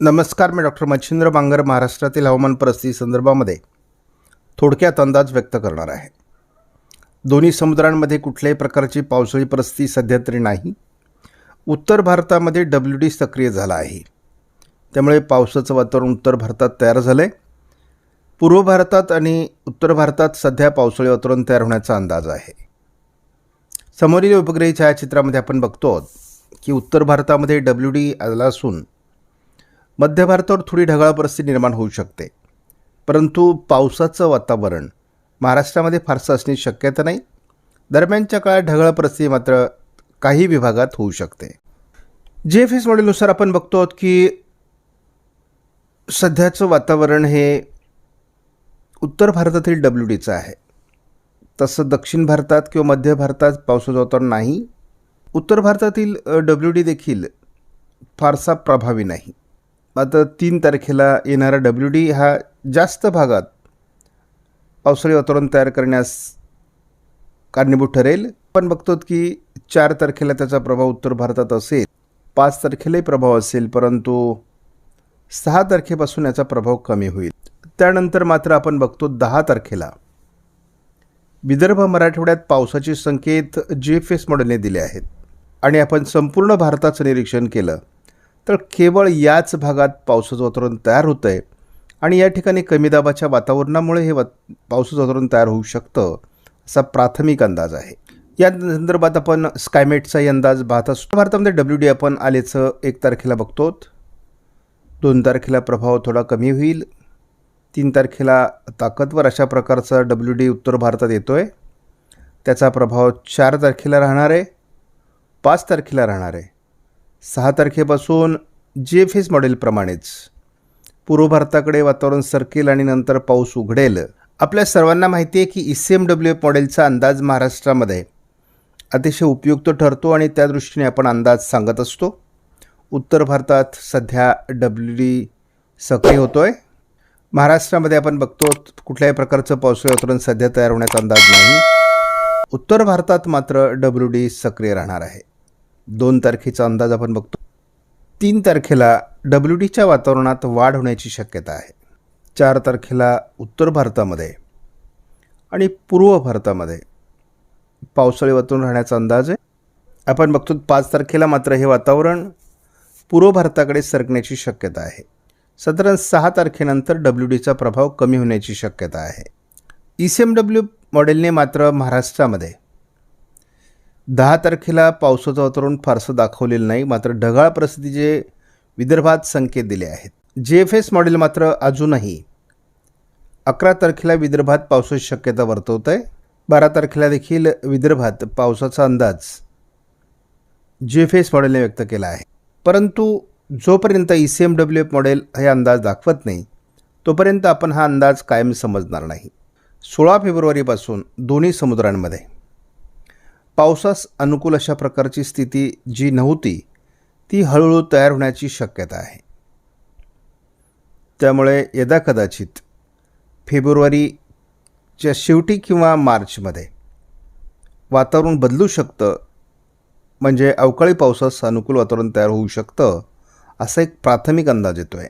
नमस्कार मी डॉक्टर मच्छिंद्र बांगर महाराष्ट्रातील हवामान परिस्थिती संदर्भामध्ये थोडक्यात अंदाज व्यक्त करणार आहे. दोन्ही समुद्रांमध्ये कुठल्याही प्रकारची पावसाळी परिस्थिती सध्या तरी नाही. उत्तर भारतामध्ये डब्ल्यू डी सक्रिय झाला आहे. त्यामुळे पावसाचं वातावरण उत्तर भारतात तयार झालं आहे पूर्व भारतात आणि उत्तर भारतात सध्या पावसाळी वातावरण तयार होण्याचा अंदाज आहे. समोरील उपग्रही छायाचित्रामध्ये आपण बघतो आहोत की उत्तर भारतामध्ये डब्ल्यू डी आला असून मध्य भारतावर थोडी ढगाळ परिस्थिती निर्माण होऊ शकते. परंतु पावसाचं वातावरण महाराष्ट्रामध्ये फारसं असण्याची शक्यता नाही. दरम्यानच्या काळात ढगाळ परिस्थिती मात्र काही विभागात होऊ शकते. जे एफ एस मॉडेलनुसार आपण बघतो आहोत की सध्याचं वातावरण हे उत्तर भारतातील डब्ल्यू डीचं आहे. तसं दक्षिण भारतात किंवा मध्य भारतात पावसाचं वातावरण नाही. उत्तर भारतातील डब्ल्यू डी देखील फारसा प्रभावी नाही. मात्र तीन तारखेला येणारा डब्ल्यू डी हा जास्त भागात पावसाळी वातावरण तयार करण्यास कारणीभूत ठरेल. आपण बघतो की चार तारखेला त्याचा प्रभाव उत्तर भारतात असेल पाच तारखेलाही प्रभाव असेल परंतु सहा तारखेपासून याचा प्रभाव कमी होईल. त्यानंतर मात्र आपण बघतो दहा तारखेला विदर्भ मराठवाड्यात पावसाचे संकेत जी एफ एस मॉडेलने दिले आहेत आणि आपण संपूर्ण भारताचं निरीक्षण केलं. तर केवळ याच भागात पावसाचं वातावरण तयार होतं आहे आणि या ठिकाणी कमी दाबाच्या वातावरणामुळे हे वा पावसाचं वातावरण तयार होऊ शकतं असा प्राथमिक अंदाज आहे. या संदर्भात आपण स्कायमेटचाही अंदाज पाहत असतो. भारतामध्ये डब्ल्यू डी आपण आलेचं एक तारखेला बघतो दोन तारखेला प्रभाव थोडा कमी होईल. तीन तारखेला ताकदवर अशा प्रकारचा डब्ल्यू डी उत्तर भारतात येतो आहे त्याचा प्रभाव चार तारखेला राहणार आहे. पाच तारखेला राहणार आहे. सहा तारखेपासून जे एफ एस मॉडेलप्रमाणेच पूर्व भारताकडे वातावरण सरकेल आणि नंतर पाऊस उघडेल. आपल्या सर्वांना माहिती आहे की E C M W F मॉडेलचा अंदाज महाराष्ट्रामध्ये अतिशय उपयुक्त ठरतो आणि त्या दृष्टीने आपण अंदाज सांगत असतो. उत्तर भारतात सध्या डब्ल्यू डी सक्रिय होतो आहे महाराष्ट्रामध्ये आपण बघतो कुठल्याही प्रकारचं पावसाळी वातावरण सध्या तयार होण्याचा अंदाज नाही. उत्तर भारतात मात्र डब्ल्यू डी सक्रिय राहणार आहे. दोन तारखेचा अंदाज आपण बघतो. तीन तारखेला डब्ल्यू डीच्या वातावरणात वाढ होण्याची शक्यता आहे. चार तारखेला उत्तर भारतामध्ये आणि पूर्व भारतामध्ये पावसाळी वातावरण राहण्याचा अंदाज आहे. आपण बघतो पाच तारखेला मात्र हे वातावरण पूर्व भारताकडे सरकण्याची शक्यता आहे. साधारण सहा तारखेनंतर डब्ल्यू डीचा प्रभाव कमी होण्याची शक्यता आहे. ई सी एम डब्ल्यू मॉडेलने मात्र महाराष्ट्रामध्ये दहा तारखेला पावसाचं वातावरण फारसं दाखवलेलं नाही मात्र ढगाळ परिस्थितीचे विदर्भात संकेत दिले आहेत. जे एफ एस मॉडेल मात्र अजूनही अकरा तारखेला विदर्भात पावसाची शक्यता वर्तवत आहे बारा तारखेला देखील विदर्भात पावसाचा अंदाज जे एफ एस मॉडेलने व्यक्त केला आहे. परंतु जोपर्यंत E C M W F model हे अंदाज दाखवत नाही तोपर्यंत आपण हा अंदाज कायम समजणार नाही. सोळा फेब्रुवारीपासून दोन्ही समुद्रांमध्ये पावसास अनुकूल अशा प्रकारची स्थिती जी नव्हती ती हळूहळू तयार होण्याची शक्यता आहे. त्यामुळे यदा कदाचित फेब्रुवारीच्या शेवटी किंवा मार्चमध्ये वातावरण बदलू शकतं म्हणजे अवकाळी पावसास अनुकूल वातावरण तयार होऊ शकतं असा एक प्राथमिक अंदाज येतो आहे